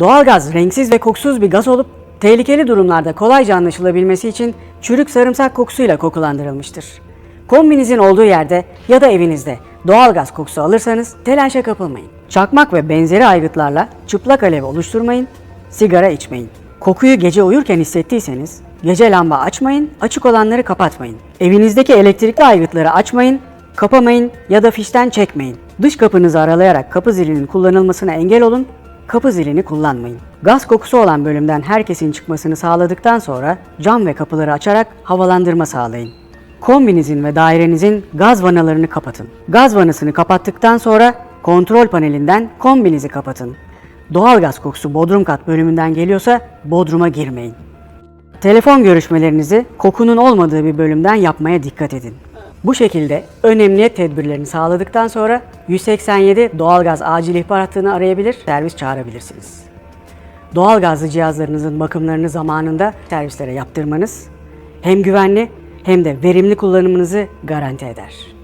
Doğalgaz renksiz ve kokusuz bir gaz olup tehlikeli durumlarda kolayca anlaşılabilmesi için çürük sarımsak kokusuyla kokulandırılmıştır. Kombinizin olduğu yerde ya da evinizde doğalgaz kokusu alırsanız telaşa kapılmayın. Çakmak ve benzeri aygıtlarla çıplak alev oluşturmayın, sigara içmeyin. Kokuyu gece uyurken hissettiyseniz gece lamba açmayın, açık olanları kapatmayın. Evinizdeki elektrikli aygıtları açmayın, kapamayın ya da fişten çekmeyin. Dış kapınızı aralayarak kapı zilinin kullanılmasına engel olun, kapı zilini kullanmayın. Gaz kokusu olan bölümden herkesin çıkmasını sağladıktan sonra cam ve kapıları açarak havalandırma sağlayın. Kombinizin ve dairenizin gaz vanalarını kapatın. Gaz vanasını kapattıktan sonra kontrol panelinden kombinizi kapatın. Doğal gaz kokusu bodrum kat bölümünden geliyorsa bodruma girmeyin. Telefon görüşmelerinizi kokunun olmadığı bir bölümden yapmaya dikkat edin. Bu şekilde ön emniyet tedbirlerini sağladıktan sonra 187 doğalgaz acil ihbar hattını arayabilir, servis çağırabilirsiniz. Doğalgazlı cihazlarınızın bakımlarını zamanında servislere yaptırmanız hem güvenli hem de verimli kullanımınızı garanti eder.